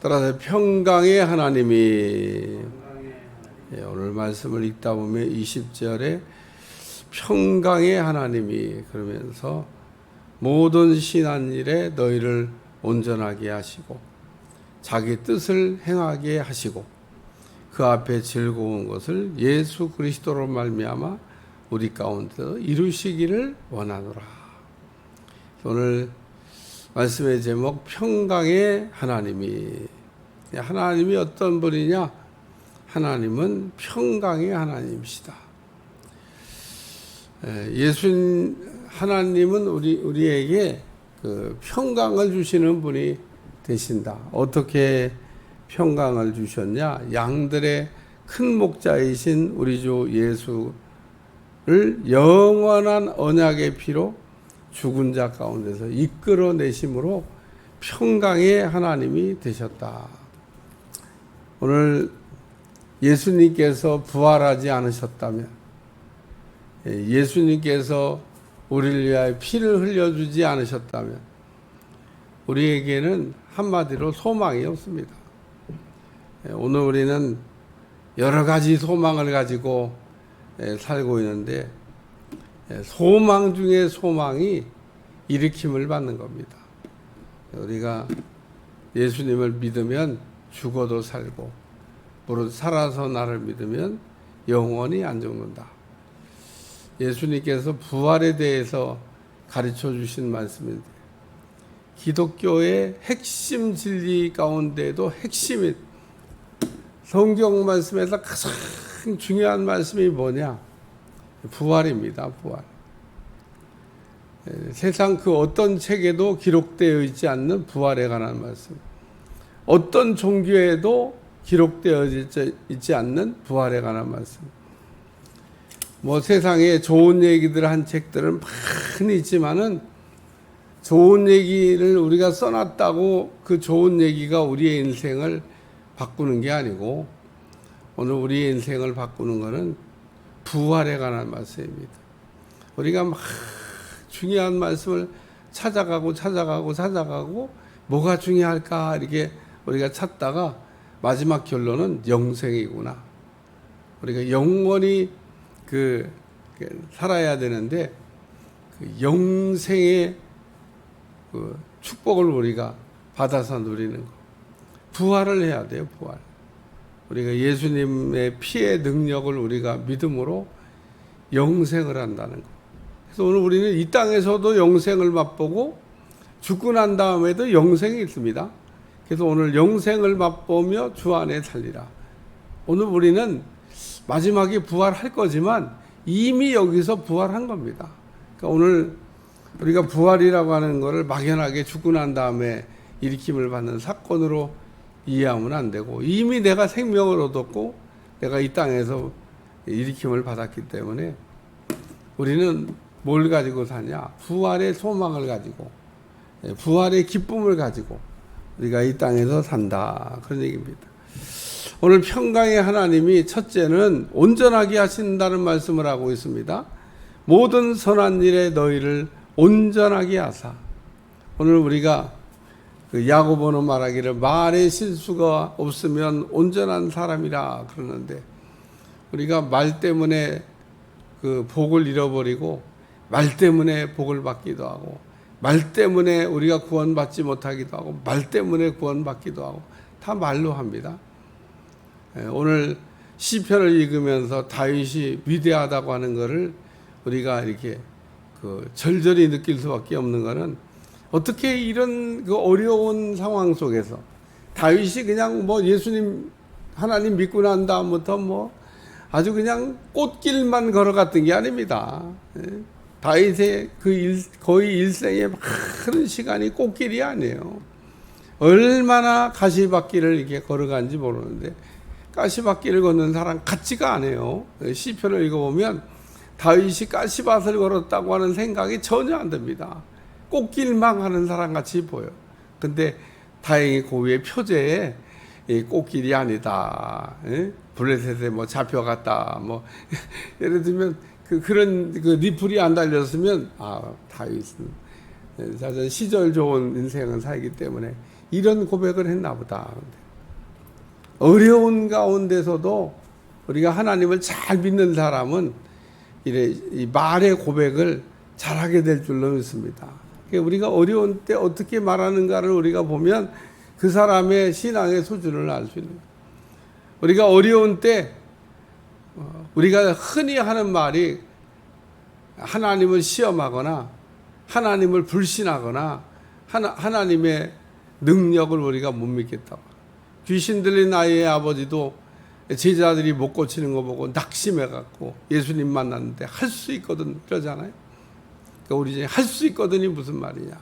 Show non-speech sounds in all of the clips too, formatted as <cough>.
따라서 평강의 하나님이 예, 오늘 말씀을 읽다 보면 20절에 평강의 하나님이 그러면서 모든 신한 일에 너희를 온전하게 하시고 자기 뜻을 행하게 하시고 그 앞에 즐거운 것을 예수 그리스도로 말미암아 우리 가운데 이루시기를 원하노라. 오늘 말씀의 제목 평강의 하나님이 하나님이 어떤 분이냐? 하나님은 평강의 하나님이시다. 예수 하나님은 우리 우리에게 그 평강을 주시는 분이 되신다. 어떻게 평강을 주셨냐? 양들의 큰 목자이신 우리 주 예수를 영원한 언약의 피로 죽은 자 가운데서 이끌어내심으로 평강의 하나님이 되셨다. 오늘 예수님께서 부활하지 않으셨다면, 예, 예수님께서 우리를 위하여 피를 흘려주지 않으셨다면, 우리에게는 한마디로 소망이 없습니다. 예, 오늘 우리는 여러 가지 소망을 가지고 예, 살고 있는데, 소망 중에 소망이 일으킴을 받는 겁니다. 우리가 예수님을 믿으면 죽어도 살고, 무릇 살아서 나를 믿으면 영원히 안 죽는다. 예수님께서 부활에 대해서 가르쳐 주신 말씀인데, 기독교의 핵심 진리 가운데도 핵심이 성경 말씀에서 가장 중요한 말씀이 뭐냐? 부활입니다. 부활. 세상 그 어떤 책에도 기록되어 있지 않는 부활에 관한 말씀. 어떤 종교에도 기록되어 있지 않는 부활에 관한 말씀. 뭐 세상에 좋은 얘기들 한 책들은 많이 있지만은 좋은 얘기를 우리가 써놨다고 그 좋은 얘기가 우리의 인생을 바꾸는 게 아니고 오늘 우리의 인생을 바꾸는 것은 부활에 관한 말씀입니다. 우리가 막 중요한 말씀을 찾아가고 찾아가고 찾아가고 뭐가 중요할까 이렇게 우리가 찾다가 마지막 결론은 영생이구나. 우리가 영원히 그 살아야 되는데 그 영생의 그 축복을 우리가 받아서 누리는 거. 부활을 해야 돼요, 부활. 우리가 예수님의 피의 능력을 우리가 믿음으로 영생을 한다는 거. 그래서 오늘 우리는 이 땅에서도 영생을 맛보고 죽고 난 다음에도 영생이 있습니다. 그래서 오늘 영생을 맛보며 주 안에 살리라. 오늘 우리는 마지막에 부활할 거지만 이미 여기서 부활한 겁니다. 그러니까 오늘 우리가 부활이라고 하는 것을 막연하게 죽고 난 다음에 일으킴을 받는 사건으로 이해하면 안 되고 이미 내가 생명을 얻었고 내가 이 땅에서 일으킴을 받았기 때문에 우리는 뭘 가지고 사냐? 부활의 소망을 가지고 예, 부활의 기쁨을 가지고 우리가 이 땅에서 산다 그런 얘기입니다. 오늘 평강의 하나님이 첫째는 온전하게 하신다는 말씀을 하고 있습니다. 모든 선한 일에 너희를 온전하게 하사. 오늘 우리가 그 야고보는 말하기를 말에 실수가 없으면 온전한 사람이라 그러는데 우리가 말 때문에 그 복을 잃어버리고 말 때문에 복을 받기도 하고 말 때문에 우리가 구원받지 못하기도 하고 말 때문에 구원받기도 하고 다 말로 합니다. 예, 오늘 시편을 읽으면서 다윗이 위대하다고 하는 것을 우리가 이렇게 그 절절히 느낄 수밖에 없는 것은 어떻게 이런 그 어려운 상황 속에서 다윗이 그냥 뭐 예수님 하나님 믿고 난 다음부터 뭐 아주 그냥 꽃길만 걸어갔던 게 아닙니다. 예. 다윗의 그 일, 거의 일생의 많은 시간이 꽃길이 아니에요. 얼마나 가시밭길을 이렇게 걸어간지 모르는데 가시밭길을 걷는 사람 같지가 않아요. 시편을 읽어보면 다윗이 가시밭을 걸었다고 하는 생각이 전혀 안 듭니다. 꽃길망 하는 사람 같이 보여. 근데 다행히 그 위에 표제에 이 꽃길이 아니다. 예? 블레셋에 뭐 잡혀갔다. 뭐 <laughs> 예를 들면 그 그런 그 리플이 안 달렸으면 아 다윗은 예, 자전 시절 좋은 인생을 살기 때문에 이런 고백을 했나 보다. 어려운 가운데서도 우리가 하나님을 잘 믿는 사람은 이래 이 말의 고백을 잘하게 될 줄로 믿습니다. 그러니까 우리가 어려운 때 어떻게 말하는가를 우리가 보면 그 사람의 신앙의 수준을 알 수 있는 거예요. 우리가 어려운 때 어, 우리가 흔히 하는 말이 하나님을 시험하거나 하나님을 불신하거나 하나, 하나님의 능력을 우리가 못 믿겠다고. 귀신 들린 아이의 아버지도 제자들이 못 고치는 거 보고 낙심해 갖고 예수님 만났는데 할 수 있거든 그러잖아요. 그러니까 우리 이제 할 수 있거든이 무슨 말이냐?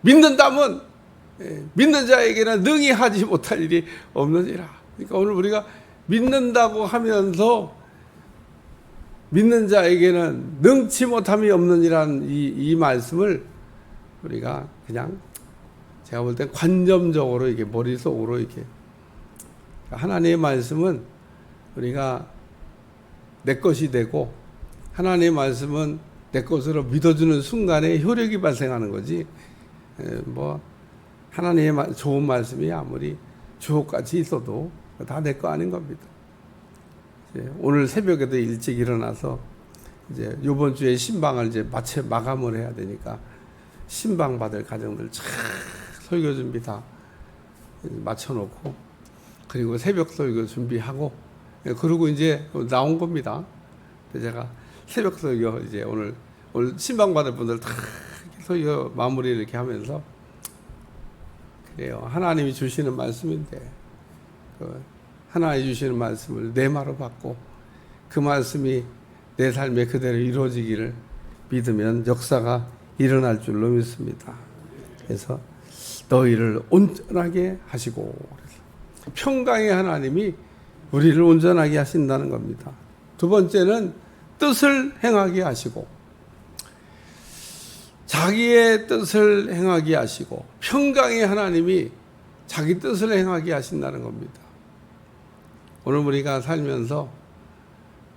믿는다면 예, 믿는 자에게는 능히 하지 못할 일이 없느니라. 그러니까 오늘 우리가 믿는다고 하면서 믿는 자에게는 능치 못함이 없느니라는 이, 이 말씀을 우리가 그냥 제가 볼 때 관점적으로 이게 머릿속으로 이렇게 하나님의 말씀은 우리가 내 것이 되고 하나님의 말씀은 내 것으로 믿어주는 순간에 효력이 발생하는 거지. 에, 뭐 하나님의 말- 좋은 말씀이 아무리 주옥같이 있어도 다 내 거 아닌 겁니다. 오늘 새벽에도 일찍 일어나서 이제 이번 주에 신방을 이제 마치 마감을 해야 되니까 신방 받을 가정들 쫙 설교 준비 다 맞춰놓고 그리고 새벽 설교 준비하고 예, 그러고 이제 나온 겁니다. 제가 새벽 설교 이제 오늘 오늘 신방 받을 분들 다 설교 마무리 이렇게 하면서 그래요. 하나님이 주시는 말씀인데 그 하나님 주시는 말씀을 내 말로 받고 그 말씀이 내 삶에 그대로 이루어지기를 믿으면 역사가 일어날 줄로 믿습니다. 그래서 너희를 온전하게 하시고 평강의 하나님이 우리를 온전하게 하신다는 겁니다. 두 번째는 뜻을 행하게 하시고 자기의 뜻을 행하게 하시고 평강의 하나님이 자기 뜻을 행하게 하신다는 겁니다. 오늘 우리가 살면서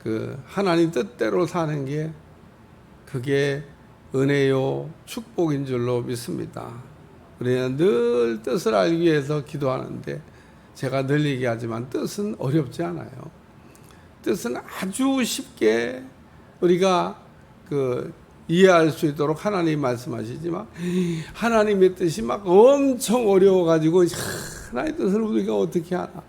그 하나님 뜻대로 사는 게 그게 은혜요 축복인 줄로 믿습니다. 우리는 늘 뜻을 알기 위해서 기도하는데 제가 늘 얘기하지만 뜻은 어렵지 않아요. 뜻은 아주 쉽게 우리가 그 이해할 수 있도록 하나님 말씀하시지만 하나님의 뜻이 막 엄청 어려워 가지고 하나님의 뜻을 우리가 어떻게 하나?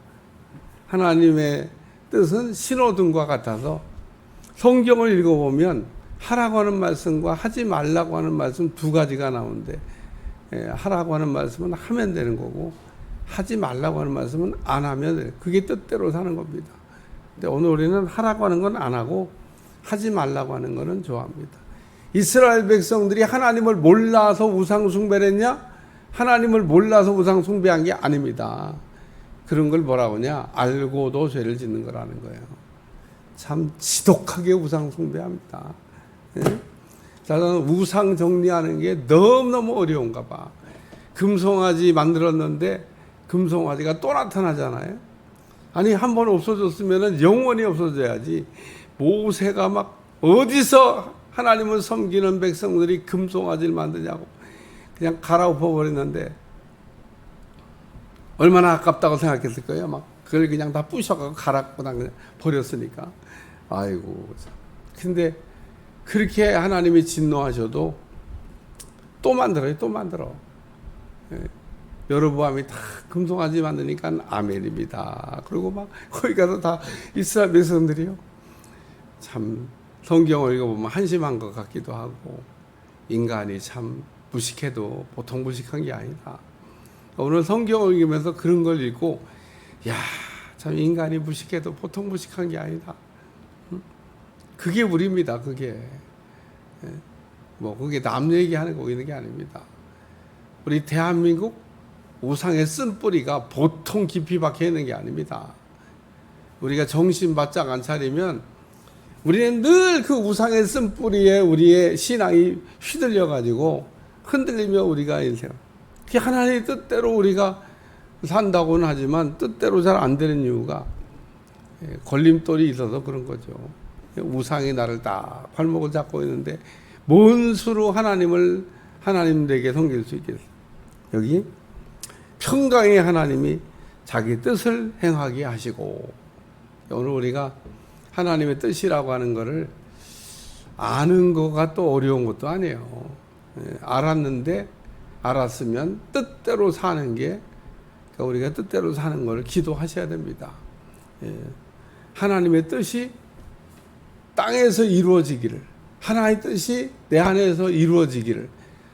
하나님의 뜻은 신호등과 같아서 성경을 읽어보면 하라고 하는 말씀과 하지 말라고 하는 말씀 두 가지가 나오는데 예, 하라고 하는 말씀은 하면 되는 거고 하지 말라고 하는 말씀은 안 하면. 그게 뜻대로 사는 겁니다. 근데 오늘 우리는 하라고 하는 건 안 하고 하지 말라고 하는 거는 좋아합니다. 이스라엘 백성들이 하나님을 몰라서 우상 숭배를 했냐? 하나님을 몰라서 우상 숭배한 게 아닙니다. 그런 걸 뭐라고 하냐? 알고도 죄를 짓는 거라는 거예요. 참 지독하게 우상 숭배합니다. 예? 자, 저는 우상 정리하는 게 너무너무 어려운가 봐. 금송아지 만들었는데 금송아지가 또 나타나잖아요. 아니, 한 번 없어졌으면 영원히 없어져야지. 모세가 막 어디서 하나님을 섬기는 백성들이 금송아지를 만드냐고 그냥 갈아엎어 버렸는데 얼마나 아깝다고 생각했을 거예요. 막 그걸 그냥 다 부셔가고 갈았고 그냥 버렸으니까. 아이고. 참. 근데 그렇게 하나님이 진노하셔도 또 만들어요. 또 만들어. 예. 여로보암이 다 금송아지 만드니까 아멘입니다. 그리고 막 거기 가서 다 이스라엘 백성들이요. 참 성경을 읽어보면 한심한 것 같기도 하고 인간이 참 무식해도 보통 무식한 게 아니다. 오늘 성경을 읽으면서 그런 걸 읽고 야, 참 인간이 무식해도 보통 무식한 게 아니다. 응? 그게 우리입니다. 그게 예. 뭐 그게 남 얘기하는 거 있는 게 아닙니다. 우리 대한민국 우상의 쓴뿌리가 보통 깊이 박혀 있는 게 아닙니다. 우리가 정신 바짝 안 차리면 우리는 늘 그 우상의 쓴뿌리에 우리의 신앙이 휘둘려 가지고 흔들리며 우리가 인생 그 하나님의 뜻대로 우리가 산다고는 하지만 뜻대로 잘 안 되는 이유가 예, 걸림돌이 있어서 그런 거죠. 우상이 나를 딱 발목을 잡고 있는데 뭔 수로 하나님을 하나님에게 섬길 수 있겠어? 여기 평강의 하나님이 자기 뜻을 행하게 하시고 오늘 우리가 하나님의 뜻이라고 하는 것을 아는 거가 또 어려운 것도 아니에요. 예, 알았는데 알았으면 뜻대로 사는 게 그러니까 우리가 뜻대로 사는 걸 기도하셔야 됩니다. 예, 하나님의 뜻이 땅에서 이루어지기를 하나님의 뜻이 내 안에서 이루어지기를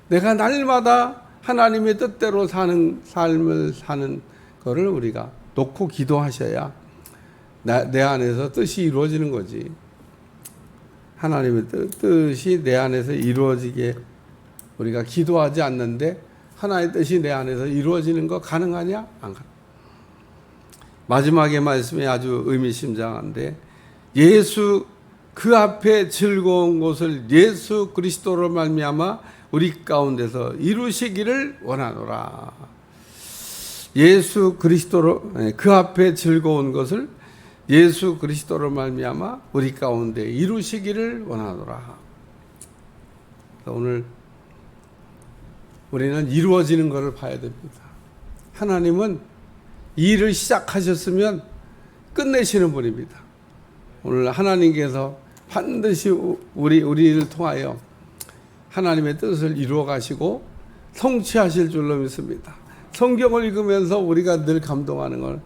내가 날마다 하나님의 뜻대로 사는 삶을 사는 거를 우리가 놓고 기도하셔야 나, 내 안에서 뜻이 이루어지는 거지. 하나님의 뜻, 뜻이 내 안에서 이루어지게 우리가 기도하지 않는데 하나의 뜻이 내 안에서 이루어지는 거 가능하냐? 안 가능. 마지막에 말씀이 아주 의미심장한데 예수 그 앞에 즐거운 것을 예수 그리스도로 말미암아 우리 가운데서 이루시기를 원하노라. 예수 그리스도로 예, 그 앞에 즐거운 것을 예수 그리스도로 말미암아 우리 가운데 이루시기를 원하노라. 오늘 우리는 이루어지는 것을 봐야 됩니다. 하나님은 일을 시작하셨으면 끝내시는 분입니다. 오늘 하나님께서 반드시 우리 우리를 통하여 하나님의 뜻을 이루어 가시고 성취하실 줄로 믿습니다. 성경을 읽으면서 우리가 늘 감동하는 걸,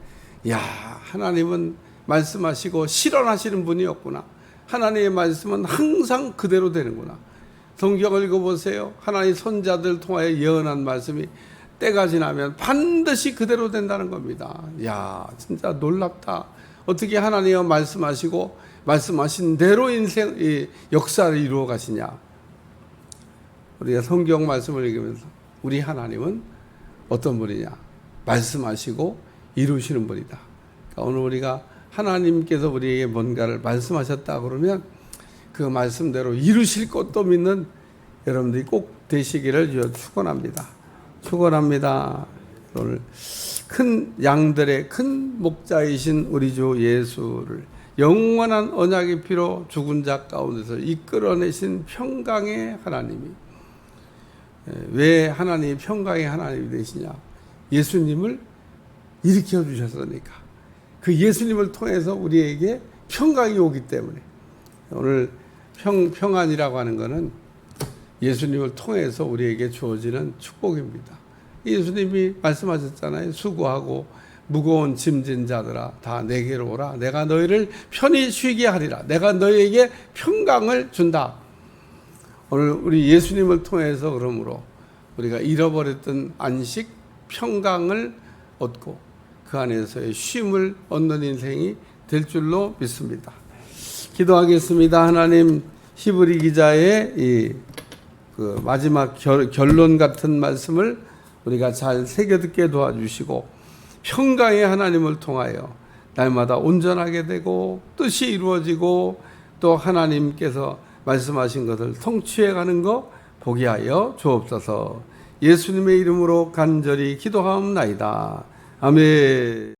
야 하나님은 말씀하시고 실현하시는 분이었구나. 하나님의 말씀은 항상 그대로 되는구나. 성경을 읽어보세요. 하나님 손자들 통하여 예언한 말씀이 때가 지나면 반드시 그대로 된다는 겁니다. 야, 진짜 놀랍다. 어떻게 하나님은 말씀하시고 말씀하신 대로 인생 이 역사를 이루어 가시냐? 우리가 성경 말씀을 읽으면서 우리 하나님은 어떤 분이냐? 말씀하시고 이루시는 분이다. 그러니까 오늘 우리가 하나님께서 우리에게 뭔가를 말씀하셨다 그러면 그 말씀대로 이루실 것도 믿는 여러분들이 꼭 되시기를 축원합니다. 축원합니다. 오늘 큰 양들의 큰 목자이신 우리 주 예수를 영원한 언약의 피로 죽은 자 가운데서 이끌어내신 평강의 하나님이 왜 하나님이 평강의 하나님이 되시냐? 예수님을 일으켜 주셨으니까. 그 예수님을 통해서 우리에게 평강이 오기 때문에 오늘 평, 평안이라고 하는 것은 예수님을 통해서 우리에게 주어지는 축복입니다. 예수님이 말씀하셨잖아요. 수고하고 무거운 짐진 자들아 다 내게로 오라. 내가 너희를 편히 쉬게 하리라. 내가 너희에게 평강을 준다. 오늘 우리 예수님을 통해서 그러므로 우리가 잃어버렸던 안식, 평강을 얻고 그 안에서의 쉼을 얻는 인생이 될 줄로 믿습니다. 기도하겠습니다. 하나님 히브리 기자의 이 그 마지막 결, 결론 같은 말씀을 우리가 잘 새겨 듣게 도와주시고 평강의 하나님을 통하여 날마다 온전하게 되고 뜻이 이루어지고 또 하나님께서 말씀하신 것을 성취해 가는 거 보게 하여 주옵소서. 예수님의 이름으로 간절히 기도하옵나이다. 아멘.